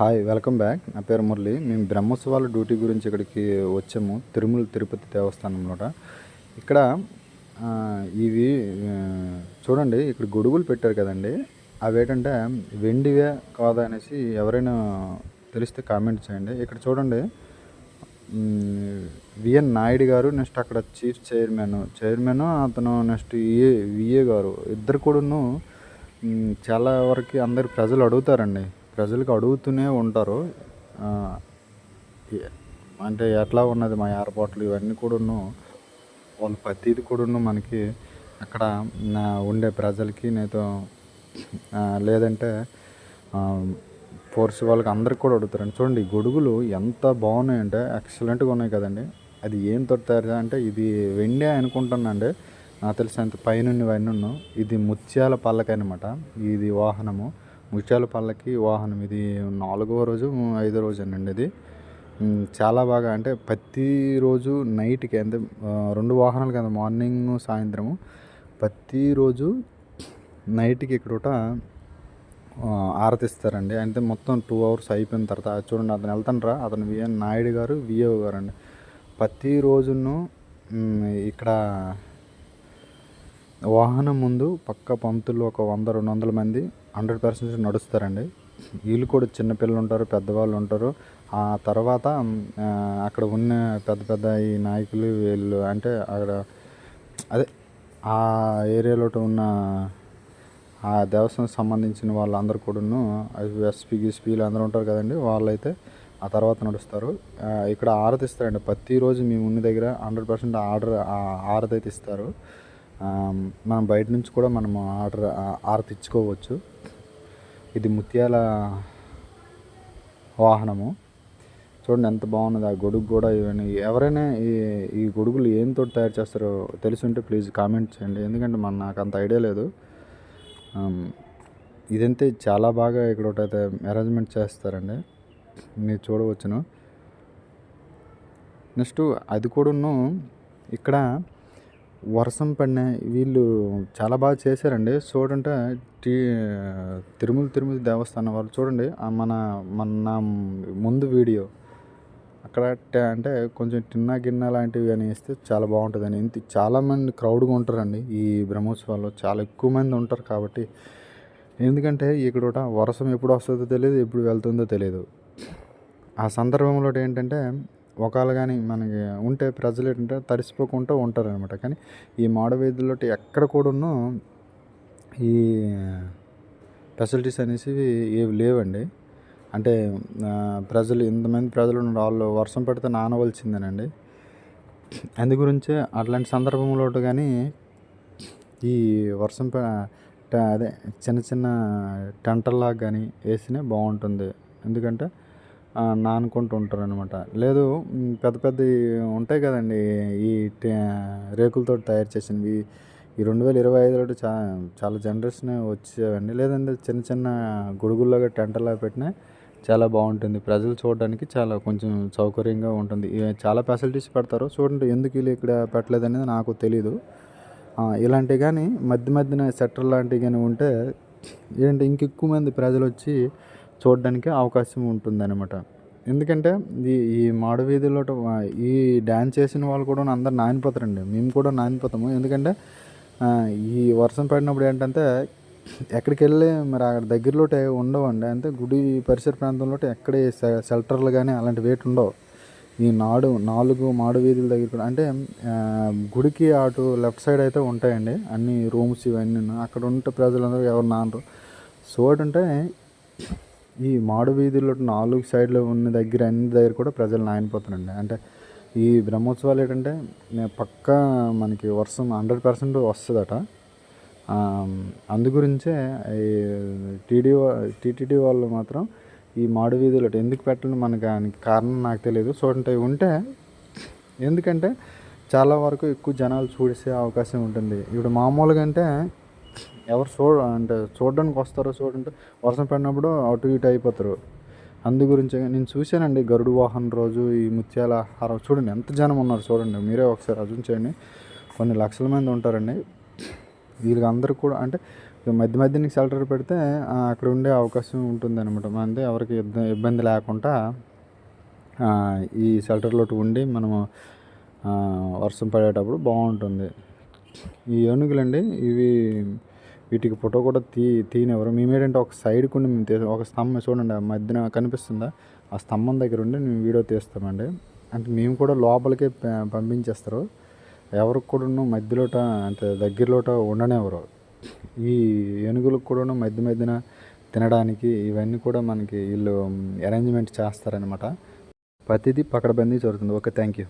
Hi welcome back నా పేరు మురళి. మేము బ్రహ్మోత్సవాల డ్యూటీ గురించి ఇక్కడికి వచ్చాము. తిరుమల తిరుపతి దేవస్థానంలోట. ఇక్కడ ఇవి చూడండి ఇక్కడ గొడుగులు పెట్టారు కదండి. అవి ఏంటంటే వెండివే కాదా అనేసి ఎవరైనా తెలిస్తే కామెంట్ చేయండి. ఇక్కడ చూడండి విఎన్ నాయుడు గారు నెక్స్ట్ అక్కడ చీఫ్ చైర్మన్ చైర్మన్ అతను నెక్స్ట్ విఏ విఏ గారు. ఇద్దరు కూడాను చాలా వరకు అందరు ప్రజలు అడుగుతారండి. ప్రజలకు అడుగుతూనే ఉంటారు. అంటే ఎట్లా ఉన్నది మా ఏర్పాట్లు ఇవన్నీ కూడాను వాళ్ళు ప్రతిది కూడాను మనకి అక్కడ నా ఉండే ప్రజలకి నేతో లేదంటే ఫోర్స్ వాళ్ళకి అందరికి కూడా అడుగుతారండి. చూడండి ఈ గొడుగులు ఎంత బాగున్నాయంటే ఎక్సలెంట్గా ఉన్నాయి కదండి. అది ఏం తోటి అంటే ఇది వెండే అనుకుంటున్నాండి నాకు తెలిసినంత పైనుండి ఇవన్నీ ఇది ముత్యాల పల్లకి అనమాట ఇది వాహనము. ముత్యాల పల్లకి వాహనం. ఇది నాలుగో రోజు ఐదో రోజు అండి ఇది చాలా బాగా అంటే ప్రతిరోజు నైట్కి అంటే రెండు వాహనాలు కదా మార్నింగ్ సాయంత్రము ప్రతిరోజు నైట్కి ఇక్కడ ఆరతిస్తారండి. అంటే మొత్తం టూ అవర్స్ అయిపోయిన తర్వాత చూడండి అతను వెళ్తానరా అతను విఎన్ నాయుడు గారు విఏఓ గారు అండి ప్రతిరోజును ఇక్కడ వాహనం ముందు పక్క పంతులు ఒక వంద రెండు వందల మంది హండ్రెడ్ పర్సెంట్ నడుస్తారండి. వీళ్ళు కూడా చిన్నపిల్లలు ఉంటారు పెద్దవాళ్ళు ఉంటారు. ఆ తర్వాత అక్కడ ఉన్న పెద్ద పెద్ద ఈ నాయకులు వీళ్ళు అంటే అక్కడ అదే ఆ ఏరియాలో ఉన్న ఆ దేవస్థానం సంబంధించిన వాళ్ళందరూ కూడాను ఎస్పీ గిస్పీలు అందరూ ఉంటారు కదండి వాళ్ళైతే ఆ తర్వాత నడుస్తారు. ఇక్కడ ఆరతి ఇస్తారండి ప్రతిరోజు మేము ఉన్న దగ్గర హండ్రెడ్ పర్సెంట్ ఆర్డర్ ఆరతి అయితే ఇస్తారు. మనం బయట నుంచి కూడా మనం ఆర్డర్ ఆరతి తెచ్చుకోవచ్చు. ఇది ముత్యాల వాహనము. చూడండి ఎంత బాగున్నది. ఆ గొడుగు కూడా ఇవన్నీ. ఎవరైనా ఈ ఈ గొడుగులు ఏంతో తయారు చేస్తారో తెలిసి ఉంటే ప్లీజ్ కామెంట్ చేయండి. ఎందుకంటే మన నాకు అంత ఐడియా లేదు. ఇదంతే చాలా బాగా ఇక్కడ ఒకటైతే అరేంజ్మెంట్ చేస్తారండి. మీరు చూడవచ్చును. నెక్స్ట్ అది కూడాను ఇక్కడ వర్షం పడిన వీళ్ళు చాలా బాగా చేశారండి. చూడంటే టీ తిరుమల తిరుమల దేవస్థానం వాళ్ళు చూడండి. మన మన ముందు వీడియో. అక్కడ అంటే కొంచెం టిన్నా గిన్నె లాంటివి అని ఇస్తే చాలా బాగుంటుందని. ఇంత చాలామంది క్రౌడ్గా ఉంటారండి ఈ బ్రహ్మోత్సవాల్లో. చాలా ఎక్కువ మంది ఉంటారు కాబట్టి. ఎందుకంటే ఇక్కడ వర్షం ఎప్పుడు వస్తుందో తెలియదు ఎప్పుడు వెళ్తుందో తెలియదు ఆ సందర్భంలో ఏంటంటే ఒకవేళ కానీ మనకి ఉంటే ప్రజలు ఏంటంటే తడిసిపోకుండా ఉంటారు అనమాట కానీ ఈ మాడవీధుల్లో ఎక్కడ కూడాను ఈ ఫెసిలిటీస్ అనేసి ఏవి లేవండి. అంటే ప్రజలు ఇంతమంది ప్రజలు ఉన్నారు. వాళ్ళు వర్షం పడితే నానవలసిందేనండి. అందు గురించే అట్లాంటి సందర్భంలో కానీ ఈ వర్షం ప- ట- అదే చిన్న చిన్న టెంటల్లాగా కానీ వేసినా బాగుంటుంది. ఎందుకంటే నానుకుంటూ ఉంటారు అనమాట లేదు పెద్ద పెద్ద ఉంటాయి కదండి. ఈ టే- రేకులతో తయారు చేసినవి. ఈ రెండు వేల ఇరవై ఐదులో చా చాలా జనరేషన్ వచ్చేవండి. లేదంటే చిన్న చిన్న గొడుగుల్లాగా టెంటలాగా పెట్టినా చాలా బాగుంటుంది. ప్రజలు చూడడానికి చాలా కొంచెం సౌకర్యంగా ఉంటుంది. చాలా ఫెసిలిటీస్ పెడతారు. చూడండి ఎందుకు వీళ్ళు ఇక్కడ పెట్టలేదు అనేది నాకు తెలీదు. ఇలాంటివి కానీ మధ్య మధ్యన సెటర్ లాంటివి కానీ ఉంటే ఏంటంటే ఇంకెక్కువ మంది ప్రజలు వచ్చి చూడడానికి అవకాశం ఉంటుందన్నమాట. ఎందుకంటే ఈ ఈ మాడవీధిలో ఈ డ్యాన్స్ చేసిన వాళ్ళు కూడా అందరు నానిపోతారండి మేము కూడా నానిపోతాము ఎందుకంటే ఈ వర్షం పడినప్పుడు ఏంటంటే ఎక్కడికి వెళ్ళి మరి అక్కడ దగ్గరలో ఉండవండి. అంటే గుడి పరిసర ప్రాంతంలో ఎక్కడ షెల్టర్లు కానీ అలాంటి వేటి ఉండవు. ఈ నాడు నాలుగు మాడు వీధుల దగ్గర కూడా అంటే గుడికి అటు లెఫ్ట్ సైడ్ అయితే ఉంటాయండి. అన్ని రూమ్స్ ఇవన్నీ. అక్కడ ఉంటే ప్రజలందరూ ఎవరు నానరు. సో అంటే ఈ మాడు వీధుల్లో నాలుగు సైడ్లో ఉన్న దగ్గర అన్ని దగ్గర కూడా ప్రజలు నానిపోతారండి అంటే ఈ బ్రహ్మోత్సవాలు ఏంటంటే పక్కా మనకి వర్షం హండ్రెడ్ పర్సెంట్ వస్తుందట. అందు గురించే ఈ టీడీ టీటీడీ వాళ్ళు మాత్రం ఈ మాడు వీధులు ఎందుకు పెట్టడం మనకు కారణం నాకు తెలియదు చూడండి ఉంటే ఎందుకంటే చాలా వరకు ఎక్కువ జనాలు చూసే అవకాశం ఉంటుంది. ఇప్పుడు మామూలుగా అంటే ఎవరు చూడ అంటే చూడడానికి వస్తారో చూడండి వర్షం పడినప్పుడు అటు ఇటు అయిపోతారు. అందు గురించి నేను చూశానండి గరుడు వాహనం రోజు ఈ ముత్యాల హారం. చూడండి ఎంత జనం ఉన్నారు చూడండి. మీరే ఒకసారి అర్థం చేయండి. కొన్ని లక్షల మంది ఉంటారండి. వీళ్ళకి అందరూ కూడా అంటే మధ్య మధ్యనికి షెల్టర్ పెడితే అక్కడ ఉండే అవకాశం ఉంటుంది అనమాట అంటే ఎవరికి ఇబ్బంది ఇబ్బంది లేకుండా ఈ షెల్టర్లోటి ఉండి మనము వర్షం పడేటప్పుడు బాగుంటుంది. ఈ ఏనుగులండి ఇవి వీటికి ఫోటో కూడా తీ తీయనివ్వరు. మేమేంటంటే ఒక సైడ్కి ఉండి మేము తీసాం ఒక స్తంభం చూడండి ఆ మధ్యన కనిపిస్తుందా? ఆ స్తంభం దగ్గర ఉండి మేము వీడియో తీస్తామండి. అంటే మేము కూడా లోపలికే పంపించేస్తారు. ఎవరికి కూడా మధ్యలోట అంటే దగ్గరలోట ఉండనివ్వరు. ఈ ఏనుగులకు కూడా మధ్య మధ్యన తినడానికి ఇవన్నీ కూడా మనకి వీళ్ళు అరేంజ్మెంట్ చేస్తారనమాట ప్రతిదీ పకడబందీ జరుగుతుంది. Okay thank you